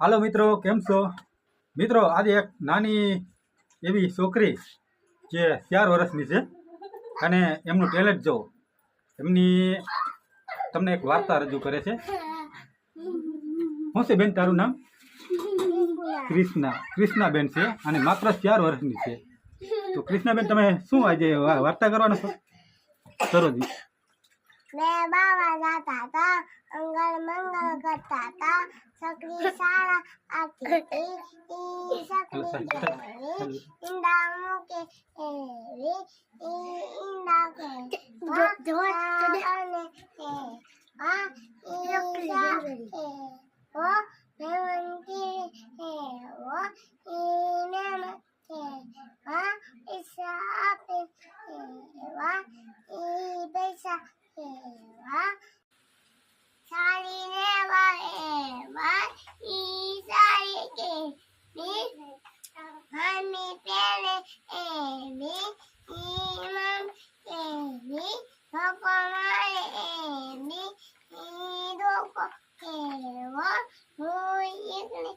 હાલો મિત્રો, કેમ છો? મિત્રો, આજે એક નાની એવી છોકરી જે ચાર વર્ષની છે અને એમનું ટેલેન્ટ જો, એમની તમને એક વાર્તા રજૂ કરે છે. શું છે બેન તારું નામ? ક્રિષ્ના ક્રિષ્નાબેન છે અને માત્ર ચાર વર્ષની છે. તો ક્રિષ્નાબેન તમે શું આજે વાર્તા કરવાના છો? કરો જી મેં બાવા જાતા હતા અંગળ મંગળ કરતા હતા સકરી શાળા આખી ઈ સકરી કેવી ઈંડા મૂકે એવી ઈંડા કે અને કે વા ઈ સા કે વો મેવંતી કે વો ઈ નેમ કે વા ઈસા આપે કે વા ઈ પૈસા એવા સાડી લેવા એવા ઈ સાડી કે બી મમ્મી પહેરે એવી ઈ મમ એવી લોકો મારે એવી ઈ લોકો એવો હું એકલી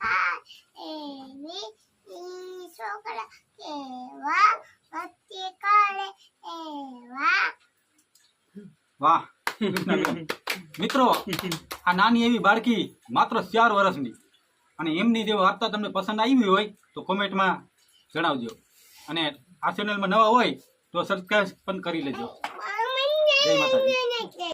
ka evi i sokra ewa patti kale એવા વાહ. મિત્રો, આ નાની એવી બાળકી માત્ર ચાર વર્ષની. અને એમની જે વાર્તા તમને પસંદ આવી હોય તો કોમેન્ટમાં જણાવજો. અને આ ચેનલમાં નવા હોય તો સબસ્ક્રાઈબ પણ કરી લેજો. જય માતાજી.